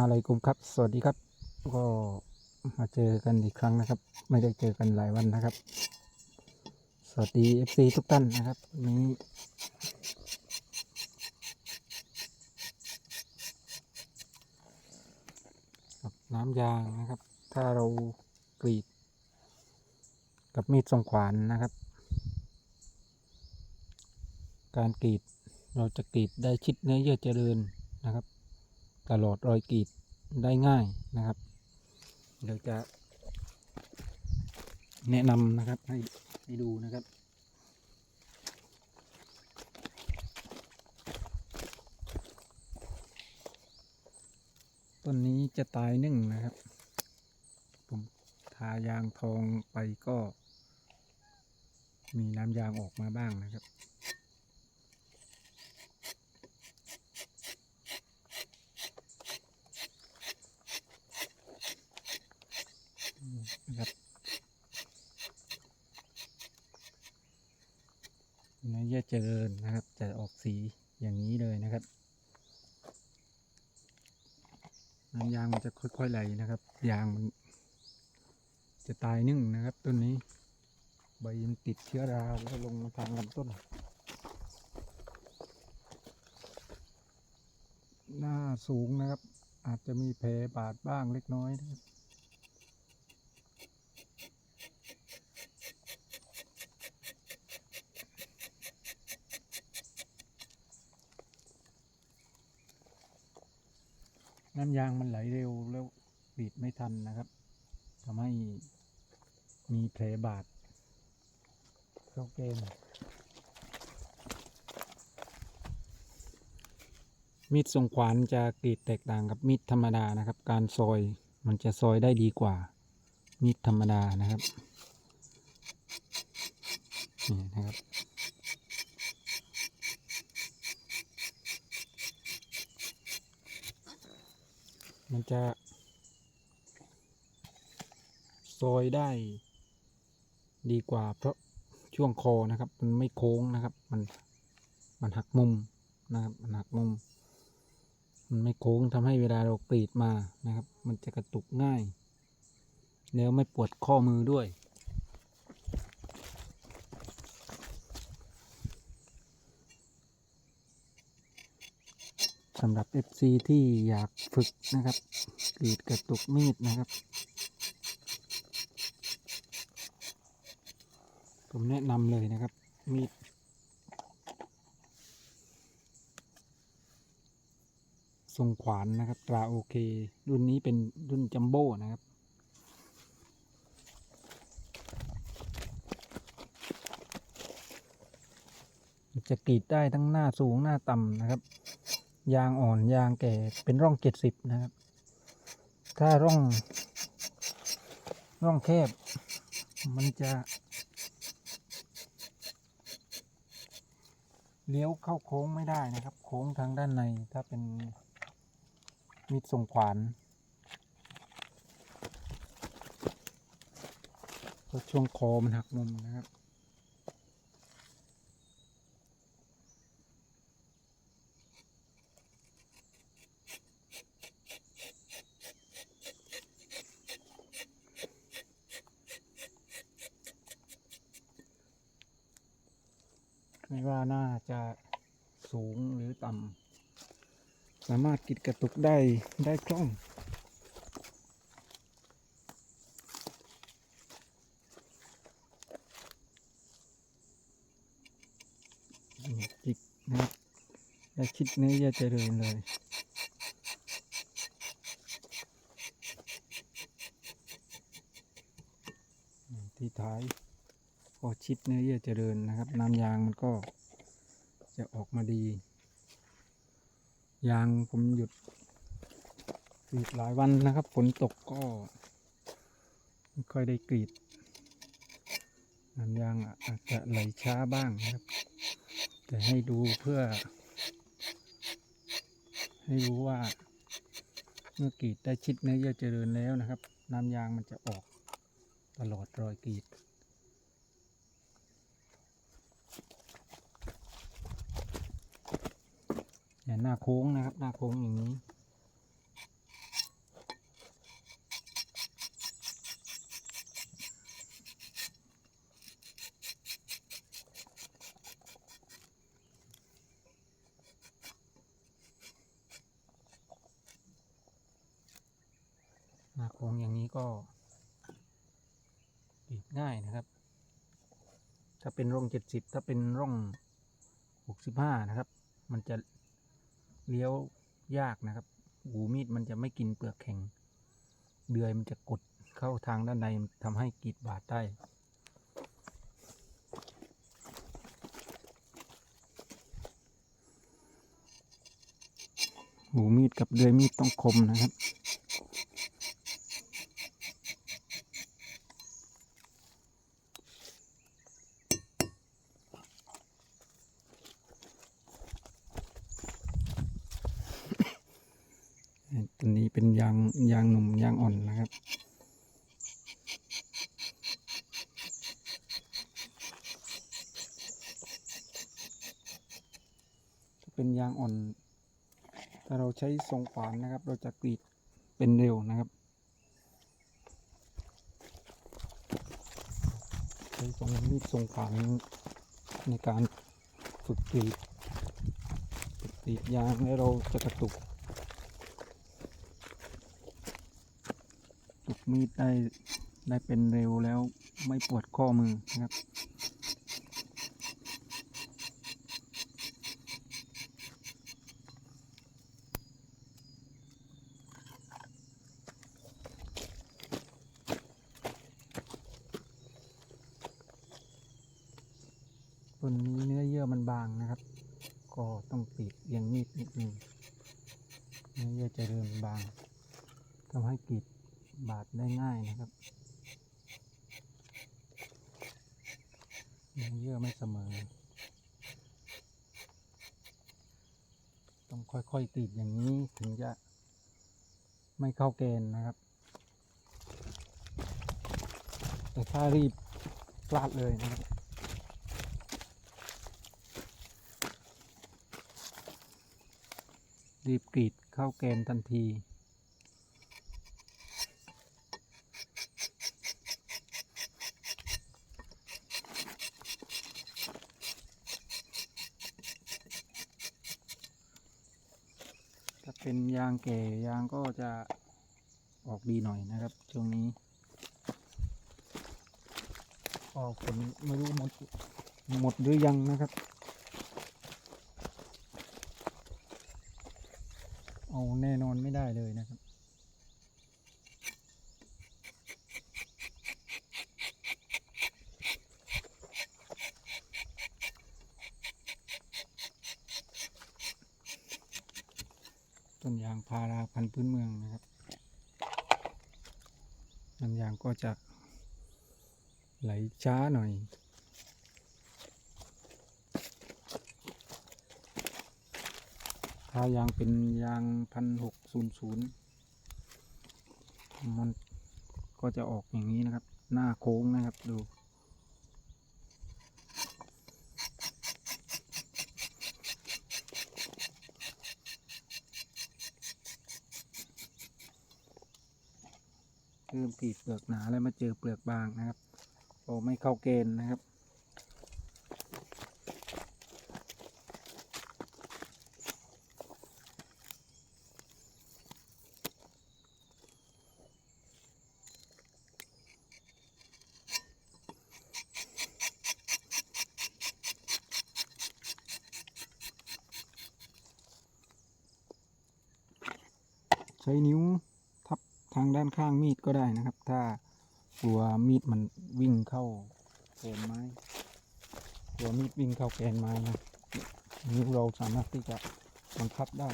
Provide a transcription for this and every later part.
อะไรกุมครับ สวัสดีครับ ก็มาเจอกันอีกครั้งนะครับ ไม่ได้เจอกันหลายวันนะครับ สวัสดี FC ทุกท่านนะครับนี้น้ำยางนะครับ ถ้าเรากรีด กับมีดทรงขวานนะครับ การกรีดเราจะกรีดได้ชิดเนื้อเยื่อเจริญนะครับ ตลอดรอยกรีดได้ง่ายนะครับ เดี๋ยวจะ แนะนำนะครับให้ให้ดูนะครับต้นนี้จะตายนึ่งนะครับ ผมทายางทองไปก็ มีน้ำยางออกมาบ้างนะครับ นะครับเนื้อเยื่อเจริญนะครับ จะออกสีอย่างนี้เลยนะครับ น้ำยางมันจะค่อยๆไหลนะครับ ยางมันจะตายนึ่งนะครับต้นนี้ ใบมันติดเชื้อราแล้วลงมาทางลำต้น หน้าสูงนะครับ อาจจะมีแผลบาดบ้างเล็กน้อยนะครับ น้ำยางมันไหลเร็วแล้วบีดไม่ทันนะครับทำให้มีแผลบาดเข้าเกณฑ์มีดทรงขวานจะกรีดแตกต่างกับมีดธรรมดานะครับ การซอยมันจะซอยได้ดีกว่า มีดธรรมดานะครับนี่นะครับ มันจะ ซอยได้ ดีกว่า เพราะช่วงคอนะครับ มันไม่โค้งนะครับ มันมันหักมุมนะครับมันหักมุม มันไม่โค้งทำให้เวลาเรากรีดมานะครับ มันจะกระตุกง่าย แล้วไม่ปวดข้อมือด้วย สำหรับ FC ที่อยากฝึกนะครับกรีดกระตุกมีดนะครับ ผมแนะนำเลยนะครับ มีดทรงขวานนะครับ ตราโอเค รุ่นนี้เป็นรุ่นจัมโบ้นะครับจะกรีดได้ทั้งหน้าสูงหน้าต่ำนะครับ ยางอ่อนยางแก่เป็นร่องเจ็ดสิบนะครับ ถ้าร่อง ร่องแคบ มันจะเลี้ยวเข้าโค้งไม่ได้นะครับ โค้งทางด้านในถ้าเป็นมีดทรงขวานเพราะช่วงคอมันหักมุมนะครับ ไม่ว่าน่าจะสูงหรือต่ำสามารถกิดกระตุกได้ได้คล่อง จิกนะและชิดเนื้อเยื่อเจริญเลยที่ท้าย พอชิดเนื้อเยื่อเจริญนะครับ น้ำยางมันก็จะออกมาดี ยางผมหยุดกรีดหลายวันนะครับ ฝนตกก็ไม่ค่อยได้กรีด น้ำยางอาจจะไหลช้าบ้างนะครับ แต่ให้ดูเพื่อ ให้รู้ว่า เมื่อกรีดได้ชิดเนื้อเยื่อเจริญแล้วนะครับ น้ำยางมันจะออกตลอดรอยกรีด หน้าโค้งนะครับ หน้าโค้งอย่างนี้ หน้าโค้งอย่างนี้ก็ดีดง่ายนะครับ ถ้าเป็นร่องเจ็ดสิบถ้าเป็นร่องหกสิบห้านะครับ มันจะ เลี้ยวยากนะครับ หูมีดมันจะไม่กินเปลือกแข็ง เดือยมันจะกดเข้าทางด้านในทำให้กรีดบาดได้หูมีดกับเดือยมีดต้องคมนะครับ ตัวนี้เป็นยางยางหนุ่มยาง อนนะครับ ถ้าเป็นยางอ่อน ถ้าเราใช้ทรงขวานนะครับ เราจะกรีดเป็นเร็วนะครับ ใช้ทรงมีดทรงขวานในการฝึกกรีดฝึกกรีดยางแล้วเราจะกระตุก ตุกมีดได้ได้เป็นเร็วแล้วไม่ปวดข้อมือนะครับต้นนี้บางนะครับ ก็ต้องปิดเอียงมีดนิดนึงเนื้อเยื่อจะเริ่มบางทำให้กรีดบาดได้ง่ายนะครับ เนื้อเยื่อไม่เสมอ ต้องค่อยๆกรีดอย่างนี้ถึงจะไม่เข้าเกณฑ์นะครับ แต่ถ้ารีบพลาดเลยนะครับรีบกรีดเข้าแกนทันที ถ้าเป็น ยางแก่ยางก็จะออกดีหน่อยนะครับ ช่วงนี้ออกผลไม่รู้หมดหมดหรือยังนะครับเอาแน่นอนไม่ได้เลยนะครับ ต้นยางพาราพันธุ์พื้นเมืองนะครับน้ำยางก็จะไหลช้าหน่อย ถ้ายางเป็นยางพันหกศูนย์ศูนย์มันก็จะออกอย่างนี้นะครับ หน้าโค้งนะครับดู เริ่เปลือกหนาแล้วมาเจอเปลือกบางนะครับโอ้ไม่เข้าเกณฑ์นะครับ ใช้นิ้ว ทางด้านข้างมีดก็ได้นะครับ ถ้ากลัวมีดมันวิ่งเข้าแกนไม้กลัวมีดวิ่งเข้าแกนไม้นะนิ้วเราสามารถที่จะบังคับได้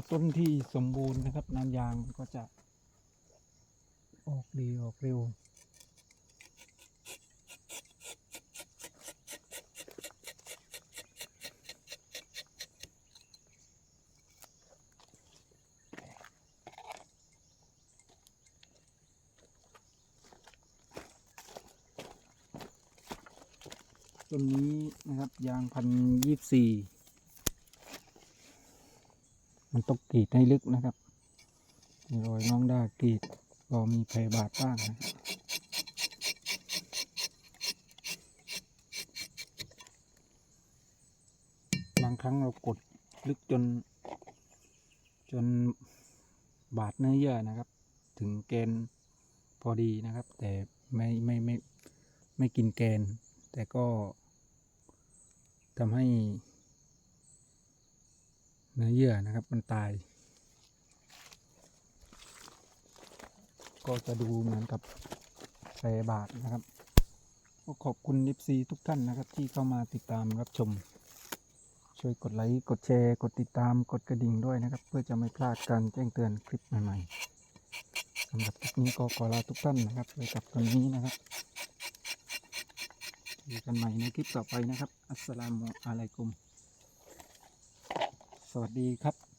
าต้นที่สมบูรณ์นะครับน้ำยางก็จะ ออกดีออกเร็ว ต้นนี้นะครับยางพันยี่สี่ มันต้องกรีดให้ลึกนะครับรอยน้องด้ากรีดก็มีแผลบาดบ้างนะบางครั้งเรากดลึกจน จนบาดเนื้อเยื่อนะครับ ถึงเกณฑ์พอดีนะครับ แต่ไม่ไม่ไม่ไม่กินแกนแต่ก็ทำให้ เนื้อเยื่อนะครับมันตาย ก็จะดูเหมือนกับแผลบาดนะครับก็ขอบคุณ FC ทุกท่านนะครับ ที่เข้ามาติดตามรับชม ช่วยกดไลค์กดแชร์กดติดตามกดกระดิ่งด้วยนะครับ เพื่อจะไม่พลาดการแจ้งเตือนคลิปใหม่ๆสำหรับคลิปนี้ก็ขอลาทุกท่านนะครับไปกับตอนนี้นะครับเจอกันใหม่ในคลิปต่อไปนะครับ อัสสลามุอะลัยกุม สวัสดีครับ